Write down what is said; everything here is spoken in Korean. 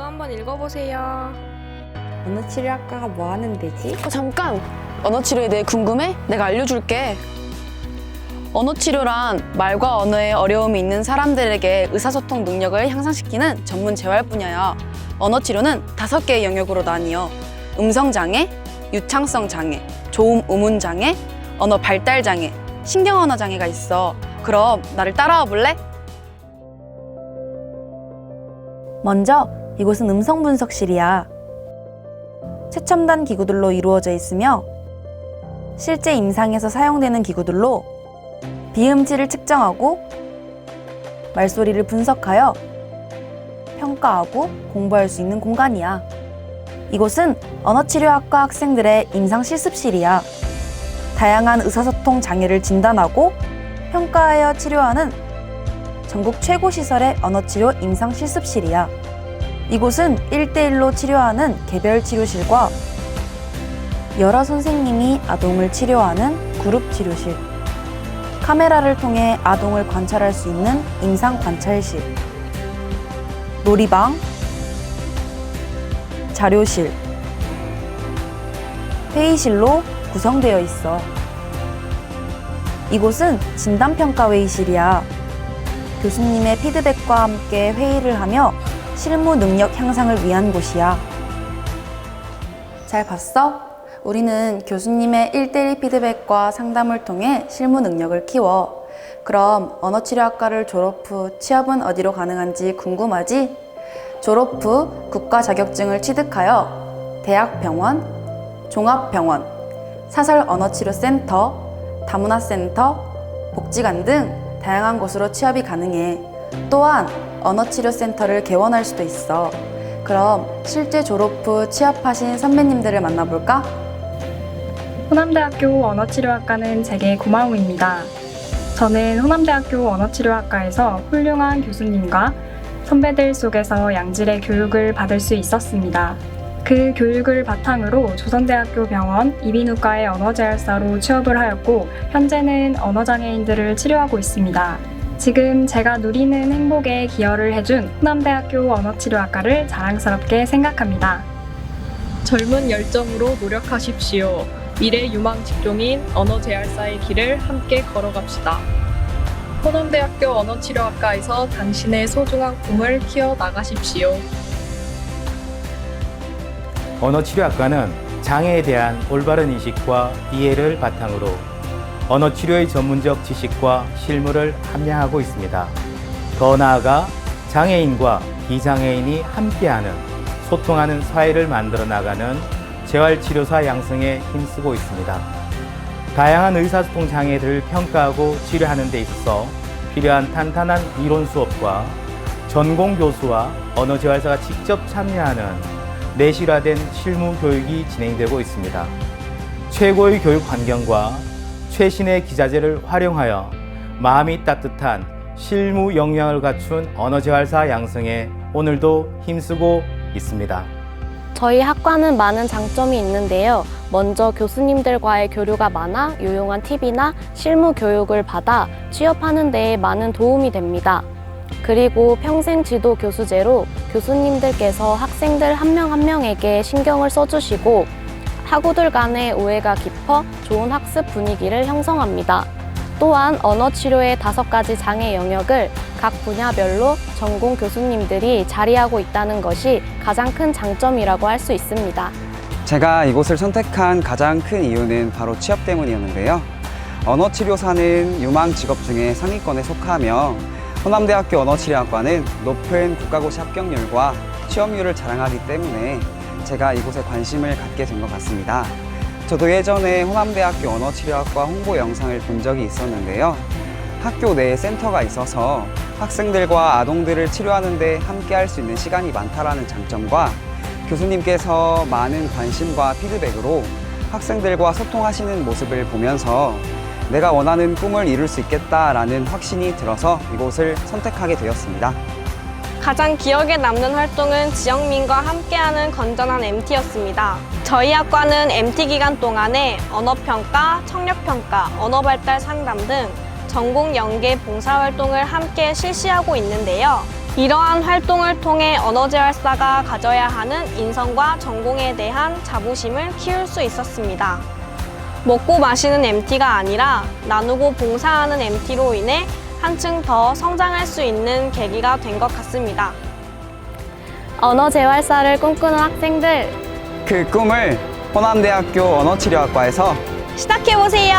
저도 한번 읽어보세요. 어느 치료학과가 뭐 하는 데지? 어, 잠깐! 언어 치료에 대해 궁금해? 내가 알려줄게. 언어 치료란 말과 언어에 어려움이 있는 사람들에게 의사소통 능력을 향상시키는 전문 재활 분야야. 언어 치료는 다섯 개의 영역으로 나뉘어 음성 장애, 유창성 장애, 조음 우문 장애, 언어 발달 장애, 신경 언어 장애가 있어. 그럼 나를 따라와 볼래? 먼저 이곳은 음성 분석실이야. 최첨단 기구들로 이루어져 있으며 실제 임상에서 사용되는 기구들로 비음질을 측정하고 말소리를 분석하여 평가하고 공부할 수 있는 공간이야. 이곳은 언어치료학과 학생들의 임상 실습실이야. 다양한 의사소통 장애를 진단하고 평가하여 치료하는 전국 최고 시설의 언어치료 임상 실습실이야. 이곳은 1대1로 치료하는 개별 치료실과 여러 선생님이 아동을 치료하는 그룹 치료실, 카메라를 통해 아동을 관찰할 수 있는 임상 관찰실, 놀이방, 자료실, 회의실로 구성되어 있어. 이곳은 진단평가 회의실이야. 교수님의 피드백과 함께 회의를 하며 실무 능력 향상을 위한 곳이야. 잘 봤어? 우리는 교수님의 1대1 피드백과 상담을 통해 실무 능력을 키워. 그럼 언어치료학과를 졸업 후 취업은 어디로 가능한지 궁금하지? 졸업 후 국가 자격증을 취득하여 대학병원, 종합병원, 사설 언어치료센터, 다문화센터, 복지관 등 다양한 곳으로 취업이 가능해. 또한 언어치료센터를 개원할 수도 있어. 그럼 실제 졸업 후 취업하신 선배님들을 만나볼까? 호남대학교 언어치료학과는 제게 고마움입니다. 저는 호남대학교 언어치료학과에서 훌륭한 교수님과 선배들 속에서 양질의 교육을 받을 수 있었습니다. 그 교육을 바탕으로 조선대학교 병원 이비인후과의 언어재활사로 취업을 하였고 현재는 언어장애인들을 치료하고 있습니다. 지금 제가 누리는 행복에 기여를 해준 호남대학교 언어치료학과를 자랑스럽게 생각합니다. 젊은 열정으로 노력하십시오. 미래 유망 직종인 언어 재활사의 길을 함께 걸어갑시다. 호남대학교 언어치료학과에서 당신의 소중한 꿈을 키워 나가십시오. 언어치료학과는 장애에 대한 올바른 인식과 이해를 바탕으로 언어치료의 전문적 지식과 실무를 함양하고 있습니다. 더 나아가 장애인과 비장애인이 함께하는 소통하는 사회를 만들어 나가는 재활치료사 양성에 힘쓰고 있습니다. 다양한 의사소통 장애들을 평가하고 치료하는 데 있어서 필요한 탄탄한 이론 수업과 전공 교수와 언어 재활사가 직접 참여하는 내실화된 실무 교육이 진행되고 있습니다. 최고의 교육 환경과 최신의 기자재를 활용하여 마음이 따뜻한 실무 역량을 갖춘 언어 재활사 양성에 오늘도 힘쓰고 있습니다. 저희 학과는 많은 장점이 있는데요. 먼저 교수님들과의 교류가 많아 유용한 팁이나 실무 교육을 받아 취업하는 데에 많은 도움이 됩니다. 그리고 평생 지도 교수제로 교수님들께서 학생들 한 명한 명에게 신경을 써주시고 학우들 간의 오해가 깊어 좋은 학습 분위기를 형성합니다. 또한 언어 치료의 다섯 가지 장애 영역을 각 분야별로 전공 교수님들이 자리하고 있다는 것이 가장 큰 장점이라고 할 수 있습니다. 제가 이곳을 선택한 가장 큰 이유는 바로 취업 때문이었는데요. 언어치료사는 유망 직업 중에 상위권에 속하며 호남대학교 언어치료학과는 높은 국가고시 합격률과 취업률을 자랑하기 때문에 제가 이곳에 관심을 갖게 된 것 같습니다. 저도 예전에 호남대학교 언어치료학과 홍보 영상을 본 적이 있었는데요. 학교 내에 센터가 있어서 학생들과 아동들을 치료하는데 함께 할 수 있는 시간이 많다라는 장점과 교수님께서 많은 관심과 피드백으로 학생들과 소통하시는 모습을 보면서 내가 원하는 꿈을 이룰 수 있겠다라는 확신이 들어서 이곳을 선택하게 되었습니다. 가장 기억에 남는 활동은 지영민과 함께하는 건전한 MT였습니다. 저희 학과는 MT 기간 동안에 언어평가, 청력평가, 언어발달 상담 등 전공 연계 봉사활동을 함께 실시하고 있는데요. 이러한 활동을 통해 언어재활사가 가져야 하는 인성과 전공에 대한 자부심을 키울 수 있었습니다. 먹고 마시는 MT가 아니라 나누고 봉사하는 MT로 인해 한층 더 성장할 수 있는 계기가 된 것 같습니다. 언어 재활사를 꿈꾸는 학생들 그 꿈을 호남대학교 언어치료학과에서 시작해보세요!